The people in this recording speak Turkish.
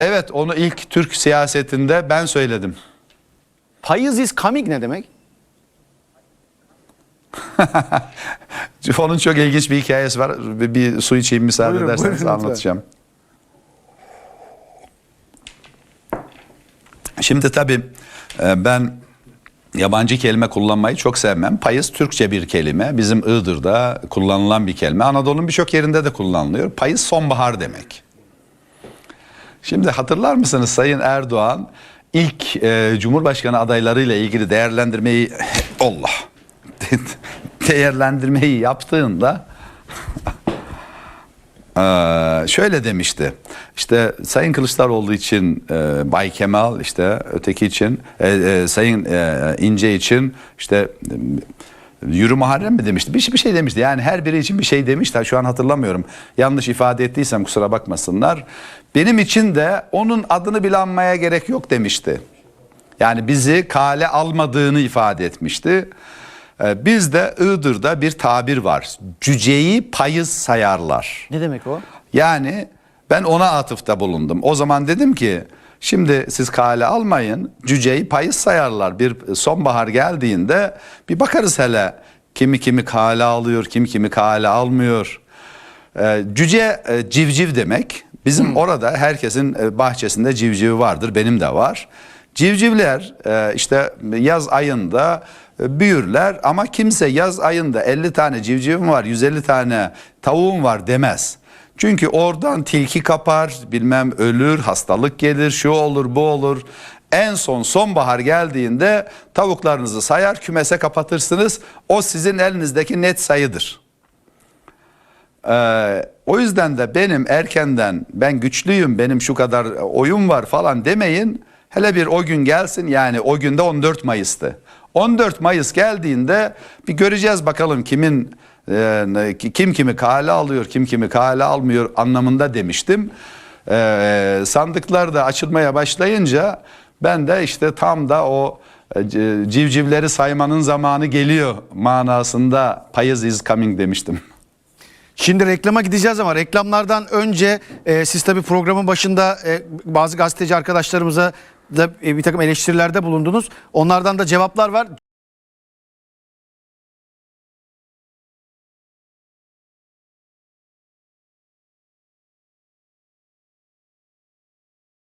Evet onu ilk Türk siyasetinde ben söyledim. Payız is coming ne demek? Onun çok ilginç bir hikayesi var. Bir, bir su içeyim müsaade Buyurun, ederseniz buyurun lütfen. anlatacağım. Şimdi tabii e, ben yabancı kelime kullanmayı çok sevmem. Payız Türkçe bir kelime. Bizim Iğdır'da kullanılan bir kelime. Anadolu'nun birçok yerinde de kullanılıyor. Payız sonbahar demek. Şimdi hatırlar mısınız Sayın Erdoğan ilk e, Cumhurbaşkanı adaylarıyla ilgili değerlendirmeyi Allah değerlendirmeyi yaptığında Ee, şöyle demişti. İşte Sayın Kılıçdaroğlu için e, Bay Kemal, işte öteki için e, e, Sayın e, İnce için işte e, Yürü Muharrem mi demişti? Bir, şey- bir şey demişti. Yani her biri için bir şey demişti. Şu an hatırlamıyorum. Yanlış ifade ettiysem kusura bakmasınlar. Benim için de onun adını bile anmaya gerek yok demişti. Yani bizi kale almadığını ifade etmişti. Ee, Bizde Iğdır'da bir tabir var. Cüceyi payız sayarlar. Ne demek o? Yani ben ona atıfta bulundum. O zaman dedim ki şimdi siz kale almayın cüceyi payız sayarlar. Bir sonbahar geldiğinde bir bakarız hele kimi kimi kale alıyor kimi kimi kale almıyor. Ee, cüce e, civciv demek. Bizim orada herkesin e, bahçesinde civcivi vardır. Benim de var. Civcivler e, işte yaz ayında e, büyürler ama kimse yaz ayında 50 tane civcivim var, 150 tane tavuğum var demez. Çünkü oradan tilki kapar, bilmem ölür, hastalık gelir, şu olur, bu olur. En son sonbahar geldiğinde tavuklarınızı sayar, kümese kapatırsınız. O sizin elinizdeki net sayıdır. Ee, o yüzden de benim erkenden ben güçlüyüm benim şu kadar oyun var falan demeyin. Hele bir o gün gelsin yani o günde 14 Mayıs'tı. 14 Mayıs geldiğinde bir göreceğiz bakalım kimin e, kim kimi kale alıyor kim kimi kale almıyor anlamında demiştim. Ee, sandıklar da açılmaya başlayınca ben de işte tam da o e, civcivleri saymanın zamanı geliyor manasında payız is coming demiştim. Şimdi reklama gideceğiz ama reklamlardan önce e, siz tabii programın başında e, bazı gazeteci arkadaşlarımıza da e, bir takım eleştirilerde bulundunuz. Onlardan da cevaplar var.